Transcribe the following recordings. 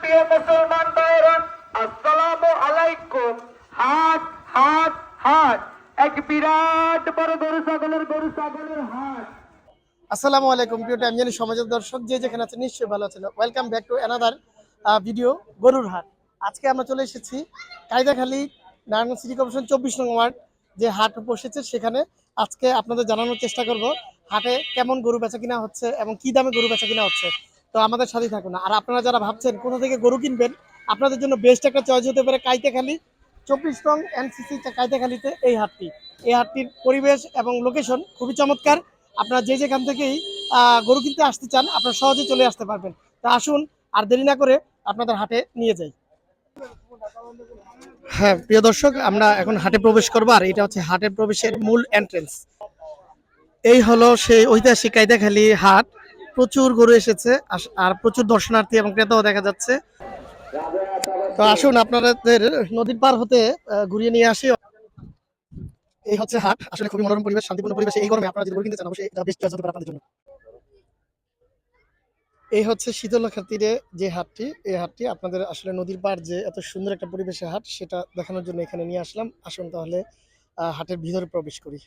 প্রিয় মুসলমান আসসালামু আলাইকুম। হাট হাট হাট। এক বিরাট বড় গরু ছাগলের গরু ছাগলের হাট। আসসালামু আলাইকুম সমাজের দর্শক যে যেখানে আছেন নিশ্চয়ই ভালো welcome back to another video গরুর হাট। আজকে আমরা চলে এসেছি কায়দাখালী নারায়ণ সিটি কর্পোরেশন চব্বিশ নং ওয়ার্ড যে হাট বসেছে, সেখানে আজকে আপনাদের জানানোর চেষ্টা করব, হাটে কেমন গরু বেচা কিনা হচ্ছে এবং কি দামে গরু বেচা কিনা হচ্ছে। তো আমাদের সাথেই থাকুন আর আপনারা যারা ভাবছেন কোথা থেকে গরু কিনবেন, আপনাদের জন্য বেস্ট একটা চয়েস হতে পারে কাইতেখালী চব্বিশ নং এনসিসি কাইতেখালীতে এই হাটটি। এই হাটটির পরিবেশ এবং লোকেশন খুবই চমৎকার। আপনারা যে যেখান থেকেই গরু কিনতে আসতে চান, আপনারা সহজে চলে আসতে পারবেন। তা আসুন, আর দেরি না করে আপনাদের হাটে নিয়ে যাই। হ্যাঁ প্রিয় দর্শক, আমরা এখন হাটে প্রবেশ করব, আর এটা হচ্ছে হাটের প্রবেশের মূল এন্ট্রেন্স এই হলো সেই ঐতিহাসিক কায়দাখালী হাট। প্রচুর গরু এসেছে আর প্রচুর দর্শনার্থী এবং ক্রেতাও দেখা যাচ্ছে। তো আসুন আপনাদের নদীর পার হতে ঘুরিয়ে নিয়ে আসি। এই হচ্ছে হাট, আসলে খুবই মনোরম পরিবেশ, শান্তিপূর্ণ পরিবেশ। এই গরমে আপনারা যদি গরু কিনতে চান, অবশ্যই এটা বেস্ট চয়েস হতে আপনাদের জন্য। এই হচ্ছে শীতলক্ষার তীরে যে হাটটি, এই হাটটি আপনাদের আসলে নদীর পার যে এত সুন্দর একটা পরিবেশের হাট, সেটা দেখানোর জন্য এখানে নিয়ে আসলাম। আসুন তাহলে হাটের ভিতরে প্রবেশ করি।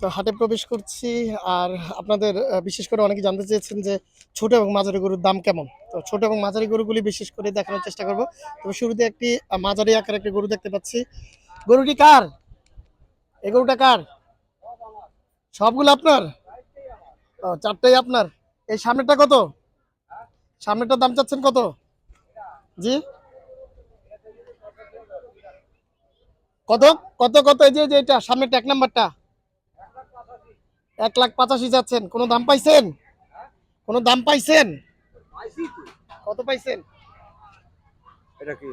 তো হাটে প্রবেশ করছি আর আপনাদের বিশেষ করে অনেকে জানতে চেয়েছেন যে ছোট এবং মাঝারি গরুর দাম কেমন। তো ছোট এবং মাঝারি গরুগুলি বিশেষ করে দেখানোর চেষ্টা করব। তবে শুরুতে একটি মাঝারি আকার একটি গরু দেখতে পাচ্ছি। গরুটি কার? এই গরুটা কার? সবগুলো আপনার? চারটাই আপনার। এই সামনেরটা কত? সামনেরটার দাম চাচ্ছেন কত? জি? কত? কত কত? এই যে এটা, সামনেরটা, এক নাম্বারটা। এক লাখ পঁচাশি যাচ্ছেন। কোনো দাম পাইছেন? কোনো দাম পাইছেন? কত পাইছেন? এটা কি?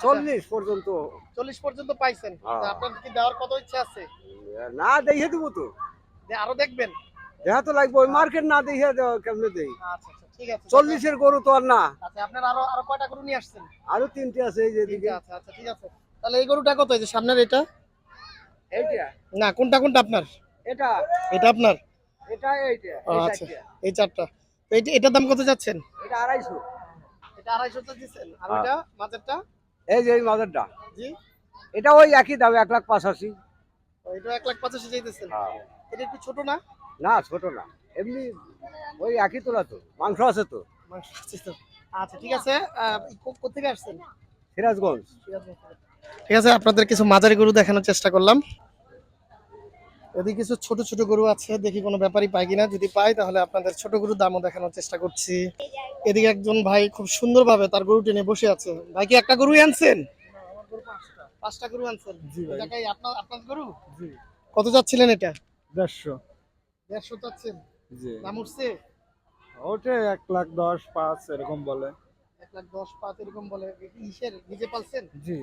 চল্লিশ পর্যন্ত। চল্লিশ পর্যন্ত পাইছেন। হ্যাঁ। আপনার কি দেওয়ার কত ইচ্ছা আছে? না দেখে দেবো তো। আরও দেখবেন। দেখা তো লাগবে ওই মার্কেট না দেখে দেওয়া কেমনে দেই? আচ্ছা আচ্ছা ঠিক আছে চল্লিশের গরু তো আর না। আচ্ছা আপনার আরও আরও কয়টা গরু নিয়ে আসছেন? আরও তিনটে আছে এই দিকে। আচ্ছা ঠিক আছে। তাহলে এই গরুটা কত এই যে সামনের এটা? এইটা? না কোনটা কোনটা আপনার? এটা এটা আপনার? এটা এইটা আচ্ছা এই চারটা। এইটা এটার দাম কত যাচ্ছেন? এটা আড়াইশো। এটা আড়াইশো তো দিচ্ছেন। আর হ্যাঁ। ওইটা মাঝেরটা এই যে এই মাদারটা জি। এটা ওই একই দাম এক লাখ পাঁচাশি। ও, এটা এক লাখ পঁচাশি চাইতেছেন? এটা একটু ছোট না? না ছোট না। এমনি ওই একই তোলা তো। মাংস আছে তো। মাংস আছে তো। আচ্ছা ঠিক আছে। আহ, কো- কোথেকে আসছেন? সিরাজগঞ্জ। ঠিক আছে আপনাদের কিছু মাঝারি গরু দেখানোর চেষ্টা করলাম। যদি কিছু ছোট ছোট গরু আছে দেখি কোনো ব্যাপারই পাই কিনা। যদি পাই তাহলে আপনাদের ছোট গরুর দামও দেখানোর চেষ্টা করছি। এদিকে একজন ভাই খুব সুন্দরভাবে তার গরুটি নিয়ে বসে আছে। ভাই কি একটা গরুই আনছেন? পাঁচটা গরু আনছেন? জি ভাই। এটা আপনার গরু? কত যাচ্ছিলেন এটা? দেড়শো। দেড়শো চাচ্ছেন? জি। দাম উঠছে? ওটা এক লাখ দশ পাঁচ এরকম বলে। লাখ দশ পাঁচ এরকম বলে ইসের নিজে পালছেন? জি।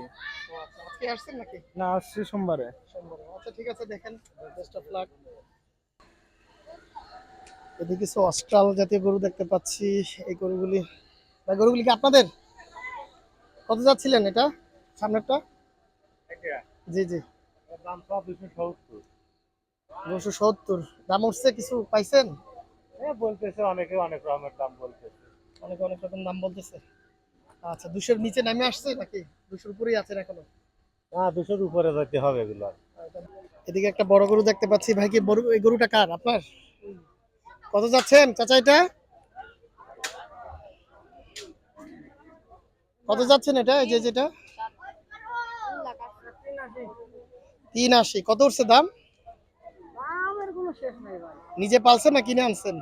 আচ্ছা, আজকে আসছেন নাকি? না আসছি সোমবারে। সম্ভব আচ্ছা ঠিক আছে দেখেন। বেস্ট অফ লাক এদিকে কিছু অস্ট্রাল জাতীয় গরু দেখতে পাচ্ছি। এই গরুগুলি গরুগুলি কি আপনাদের? কত যাচ্ছিলেন এটা? সামনেরটা? জি জি। দাম সব দুশো সত্তর দুশো সত্তর। দাম উঠছে কিছু পাইছেন? হ্যাঁ বলতেছে অনেকে অনেক রকমের দাম বলতেছে। অনেক অনেক রকম দাম বলতেছে। আচ্ছা দুশোর নিচে নামে আসছে নাকি? দুশোর উপরেই আছেন এখনও? না দুশোর উপরে যেতে হবে এগুলো। এদিকে একটা বড় গরু দেখতে পাচ্ছি। ভাই কি বড় এই গরুটা কার? আপনার? কত যাচ্ছেন? চাচা এটা? কত যাচ্ছেন এটা? এই যে যেটা তিন আশি। কত উঠছে দাম? নিজে পালছেন না কিনে আনছেন?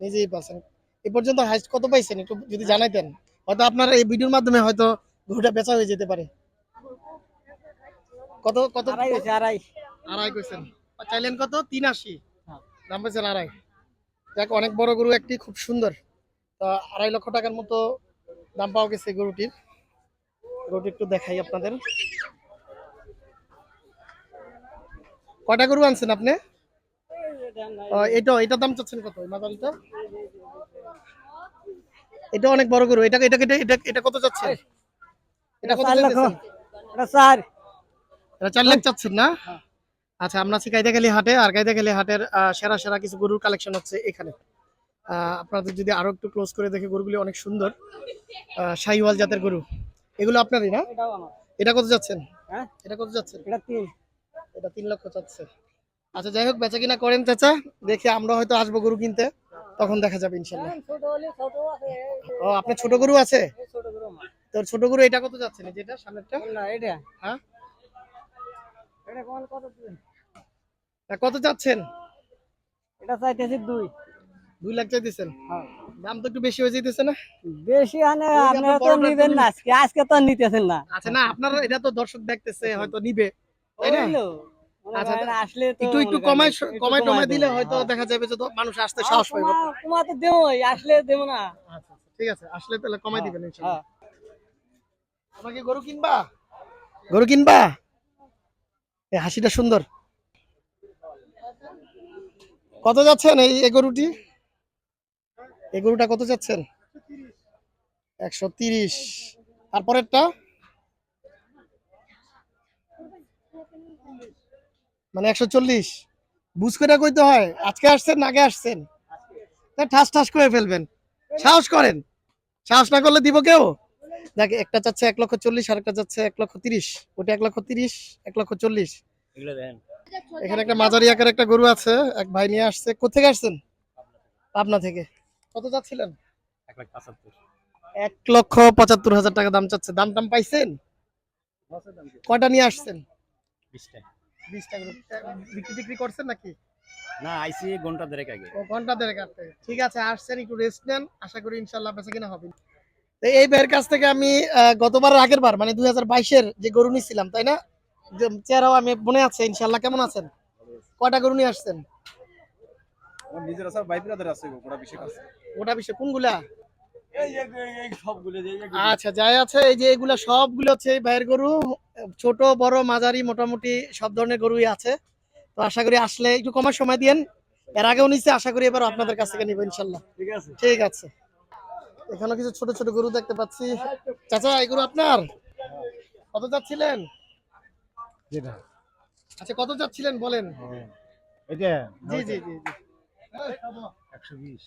নিজেই পালছেন। এ পর্যন্ত হাইস্ট কত পাইছেন? একটু যদি জানাইতেন। হয়তো আপনার এই ভিডিওর মাধ্যমে হয়তো গরুটা বেচা হয়ে যেতে পারে। কত কত? আড়াই হয়েছে আড়াই। আড়াই কইছেন। চাইলেন কত? তিন আশি। দাম পেয়েছেন আড়াই। দেখ অনেক বড় গরু একটি খুব সুন্দর। তা আড়াই লক্ষ টাকার মতো দাম পাওয়া গেছে গরুটির। গরুটি একটু দেখাই আপনাদের। কয়টা গরু আনছেন আপনি? এটা এটার দাম চাচ্ছেন কত? এই মাদারিটা? এটা অনেক বড় গরু। এটা এটা এটা এটা কত চাচ্ছেন? এটা কত চার এটা স্যার এটা চার লাখ চাচ্ছেন না? আচ্ছা আমরা আছি কায়দাখালী হাটে আর কায়দাখালী হাটের সেরা সেরা কিছু গরুর কালেকশন হচ্ছে এখানে। আপনাদের যদি আরও একটু ক্লোজ করে দেখে গরুগুলি অনেক সুন্দর শাহিওয়াল জাতের গরু। এগুলো আপনারই না? এটাও আমার। এটা কত যাচ্ছেন হ্যাঁ? এটা কত যাচ্ছেন এটা তিন। এটা তিন লক্ষ চাচ্ছে। আচ্ছা যাই হোক বেচা কিনা করেন চাচা। দেখে আমরা হয়তো আসব গরু কিনতে। তখন দেখা যাবে ইনশাল্লাহ ও আপনার ছোট গরু আছে? তোর ছোট গরু এটা কত যাচ্ছে না যেটা সামনেরটা? না এটা। হ্যাঁ? এটা কোন কত কত চাচ্ছেন এটা চাইতেছি দুই। দুই লাখ চাইতেছেন? হ্যাঁ। দাম তো একটু বেশি হয়ে যেতেছে না? বেশি আপনারা তো নিবেন না আজকে আজকে তো আর নিতেছেন না। আচ্ছা না আপনার এটা তো দর্শক দেখতেছে হয়তো নিবে তাই না? হইল। করেন আসলে তো একটু একটু কমাই কমাই টমাই দিলে হয়তো। দেখা যাবে যে মানুষ আসতে সাহস পাইবে কমা- কমা আসলে দেবো না। আচ্ছা ঠিক আছে আসলে তাহলে কমাই দিবেন ইনশাআল্লাহ আমাকে গরু কিনবা? গরু কিনবা? এই হাসিটা সুন্দর। কত যাচ্ছেন এই এই গরুটি? এই গরুটা কত যাচ্ছেন? একশো তিরিশ। তারপরেরটা? মানে একশো চল্লিশ। বুঝ করে কইতে হয় আজকে আসছেন আগে আসছেন। ঠাস ঠাস করে ফেলবেন। সাহস করেন। সাহস না করলে দিব কেউ? দেখ একটা চাচ্ছে এক লক্ষ চল্লিশ আর একটা চাচ্ছে এক লক্ষ তিরিশ। ওটা এক লক্ষ তিরিশ এক লক্ষ চল্লিশ। এখানে একটা মাঝারি আকার একটা গরু আছে এক ভাই নিয়ে আসছে। কোথেকে আসছেন? পাবনা থেকে। কত চাচ্ছিলেন এক লক্ষ পঁচাত্তর হাজার টাকা দাম চাচ্ছে। দাম টাম পাইছেন? কটা নিয়ে আসছেন? বিশটা। বিশ টাকা বিক্রি টিক্রি করছেন নাকি? না আইসি ঘণ্টা দেড়েক আগে। ও ঘণ্টা দেড়েক আট ঠিক আছে আসছেন একটু রেস্ট নেন। আশা করি ইনশাল্লাহ বেঁচে কিনা হবে। তো এই ভাইয়ের কাছ থেকে আমি গতবার আগের বার মানে দুই হাজার বাইশের যে গরু নিছিলাম তাই না? চেহারাও আমি মনে আছে ইনশাল্লাহ কেমন আছেন? কয়টা গরু নিয়ে আসছেন? নিজের আছে ভাই আছে গোটা বিশেষ আছে। ওটা বিষয় কোনগুলা? আচ্ছা যাই আছে এই যে এগুলা সবগুলো হচ্ছে ভাইয়ের গরু। ছোট বড় মাঝারি মোটামুটি সব ধরনের গরুই আছে। তো আশা করি আসলে একটু কমার সময় দিয়েন। এর আগেও নিচ্ছে আশা করি এবার আপনাদের কাছ থেকে নিবো ইনশাল্লাহ। ঠিক আছে। ঠিক আছে। এখানে কিছু ছোট ছোট গরু দেখতে পাচ্ছি। চাচা এই গরু আপনার? কত যাচ্ছিলেন? যেটা। আচ্ছা কত যাচ্ছিলেন বলেন? এটা জি জি জি জি। একশো বিশ।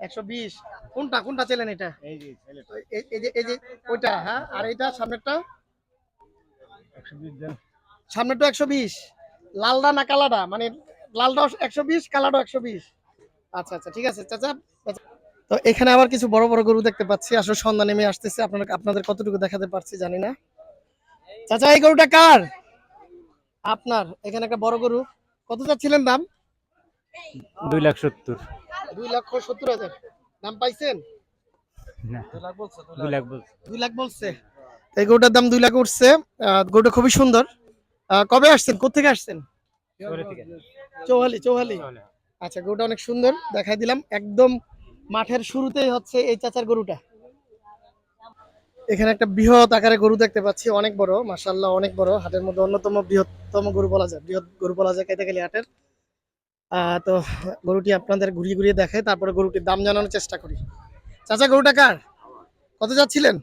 একশো বিশ। কোনটা কোনটা ছিলেন এটা? এই যে এই- এই যে ওইটা হ্যাঁ? আর এইটা সামনেরটা? সামনেরটা একশো বিশ। লালডা না কালাডা? মানে লালডা একশো বিশ কালাডা একশো বিশ। আচ্ছা আচ্ছা ঠিক আছে চাচা। তো এখানে আবার কিছু বড় বড় গরু দেখতে পাচ্ছি। আসলে সন্ধ্যা নেমে আসতেছে। আপনারা আপনাদের কতটুকু দেখাতে পারছি জানি না। চাচা এই গরুটা কার? আপনার এখানে একটা বড় গরু। কত চাচ্ছিলেন দাম? দুই লাখ সত্তর। দুই লক্ষ সত্তর হাজার। দাম পাইছেন? না দুই লাখ বলছে দুই লাখ। বলছে। এই গরুটার দাম দুই লাখ উঠছে। গরুটা খুবই সুন্দর। কবে আসছেন? কোথেকে আসছেন? চৌহালি চৌহালি। আচ্ছা গরুটা অনেক সুন্দর। দেখাই দিলাম। একদম মাঠের শুরুতেই হচ্ছে এই চাচার গরুটা। এখানে একটা বৃহৎ আকারে গরু দেখতে পাচ্ছি। অনেক বড় মাসাল্লাহ অনেক বড়। হাটের মধ্যে অন্যতম বৃহত্তম গরু বলা যায়। বৃহৎ গরু বলা যায় কেটেখালি হাটের। আহ, তো গরুটি আপনাদের ঘুরিয়ে ঘুরিয়ে দেখে তারপরে গরুটির দাম জানানোর চেষ্টা করি। চাচা গরুটা কার? কত যাচ্ছিলেন?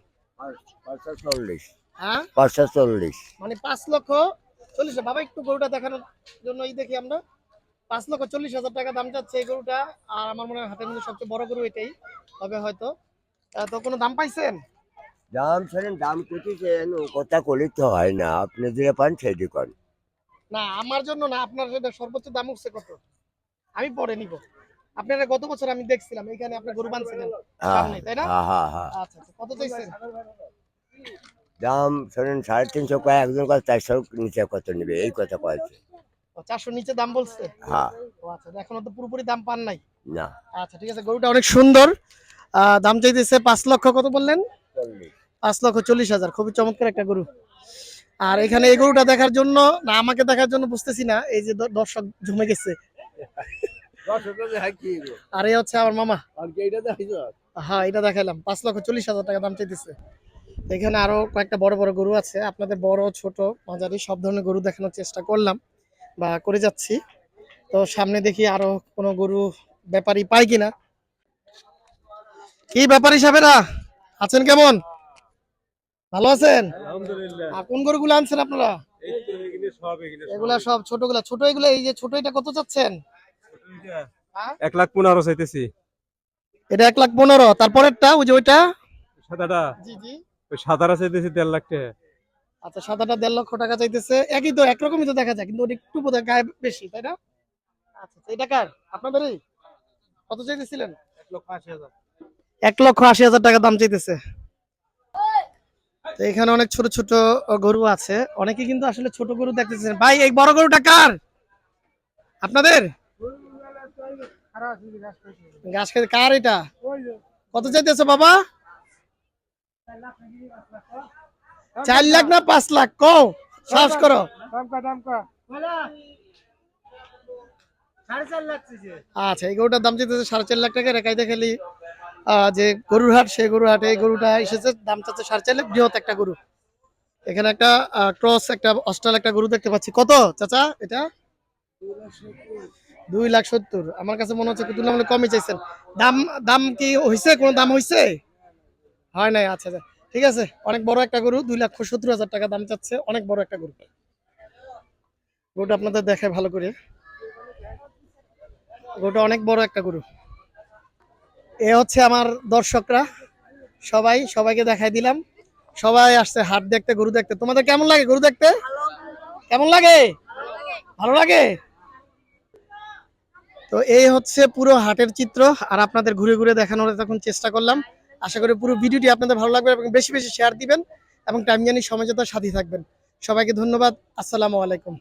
হ্যাঁ? পাঁচশো চল্লিশ। মানে পাঁচ লক্ষ চল্লিশ। বাবা একটু গরুটা দেখানোর জন্য এই দেখি আমরা। পাঁচ লক্ষ চল্লিশ হাজার টাকা দাম যাচ্ছে এই গরুটা আর আমার মনে হয় হাতের মধ্যে সবচেয়ে বড় গরু এটাই। হবে হয়তো তো কোনো দাম পাইছেন? দাম ছেড়েন দাম কেটেছেন কথা কলিত হয় না। আপনি যে পান সেটি কর না আমার জন্য না আপনার সর্বোচ্চ দাম উঠছে কত? আমি পরে নিব। আপনারা গত বছর আমি দেখছিলাম এখানে আপনি গরু বানছিলেন। হ্যাঁ। তাই না? হ্যাঁ হ্যাঁ আচ্ছা আচ্ছা কত চাইছেন? দাম শোনেন সাড়ে তিনশো কয় একজন চারশো নিচে কত নেবে? এই কথা কয়েছে। চারশো নিচে দাম বলছে? হ্যাঁ। আচ্ছা এখনও তো পুরোপুরি দাম পান নাই? না। আচ্ছা ঠিক আছে গরুটা অনেক সুন্দর। দাম চাইতেছে পাঁচ লক্ষ কত বললেন? পাঁচ লক্ষ চল্লিশ হাজার খুবই চমৎকার একটা গরু। আর এখানে এই গরুটা দেখার জন্য না আমাকে দেখার জন্য বুঝতেছি না এই যে দর্শক জমে গেছে। আর এই হচ্ছে আমার মামা। হ্যাঁ এটা দেখাইলাম। পাঁচ লক্ষ চল্লিশ হাজার টাকা দাম চাইতেছে। এখানে আরও কয়েকটা বড় বড় গরু আছে। আপনাদের বড় ছোট মাঝারি সব ধরনের গরু দেখানোর চেষ্টা করলাম বা করে যাচ্ছি। তো সামনে দেখি আরও কোনো গরু ব্যাপারী পাই কিনা। কি ব্যাপারী সাহেবেরা আছেন কেমন? ভালো আছেন? আলহামদুলিল্লাহ। আর কোন গরুগুলো আনছেন আপনারা? এগুলা সব ছোটগুলা। ছোট এগুলো এই যে ছোট এটা কত চাচ্ছেন? হ্যাঁ? এক লাখ পনেরো চাইতেছি। এটা এক লাখ পনেরো। তারপরেরটা ওই যে ওইটা? সাদাটা? জি জি। ওই সাদারা চাইতেছি দেড় লাখ টাকা। আচ্ছা সাদাটা দেড় লক্ষ টাকা চাইতেছে। একই তো একরকমই তো দেখা যায় কিন্তু ওটা একটু বোধহয় গায়ে বেশি তাই না? আচ্ছা আচ্ছা, এটা কার? আপনাদেরই? কত চাইতেছিলেন? এক লক্ষ আশি হাজার। এক লক্ষ আশি হাজার টাকা দাম চাইতেছে। এখানে অনেক ছোট ছোট গরু আছে। অনেকে কিন্তু আসলে ছোট গরু দেখতেছেন। ভাই, এই বড় গরুটা কার? আপনাদের? ঘাস খেতে কার এটা? কত চাইতেছো বাবা? চার লাখ না পাঁচ লাখ? কও, সাহস করো। আচ্ছা এই গরুটার দাম চাইতেছে সাড়ে চার লাখ টাকা। রেখাই দেখালি। যে গরুর হাট, সেই গরুর হাটে এই গরুটা এসেছে, দাম চাচ্ছে সাড়ে চার লাখ, বৃহৎ একটা গরু। এখানে একটা ক্রস, একটা অস্ট্রাল একটা গরু দেখতে পাচ্ছি। কত, চাচা, এটা? দুই লাখ সত্তর। আমার কাছে মনে হচ্ছে তুলনা মনে কমই চাইছেন। দাম দাম কি হয়েছে কোনো দাম হয়েছে হয় নাই? আচ্ছা আচ্ছা। ঠিক আছে, অনেক বড় একটা গরু, দুই লাখ সত্তর হাজার টাকা দাম চাচ্ছে, অনেক বড় একটা গরু। গরুটা আপনাদের দেখায় ভালো করে। গরুটা অনেক বড় একটা গরু। এ হচ্ছে আমার দর্শকরা। সবাই, সবাইকে দেখাই দিলাম। সবাই আসছে, হাট দেখতে, গরু দেখতে। তোমাদের কেমন লাগে গরু দেখতে? কেমন লাগে? ভালো লাগে? তো এই হচ্ছে পুরো হাটের চিত্র। আর আপনাদের ঘুরে ঘুরে দেখানোর তখন চেষ্টা করলাম। আশা করি পুরো ভিডিওটি আপনাদের ভালো লাগবে এবং বেশি বেশি শেয়ার দিবেন এবং টাইম জানি সমঝোতার সাথে থাকবেন। সবাইকে ধন্যবাদ। আসসালামু আলাইকুম।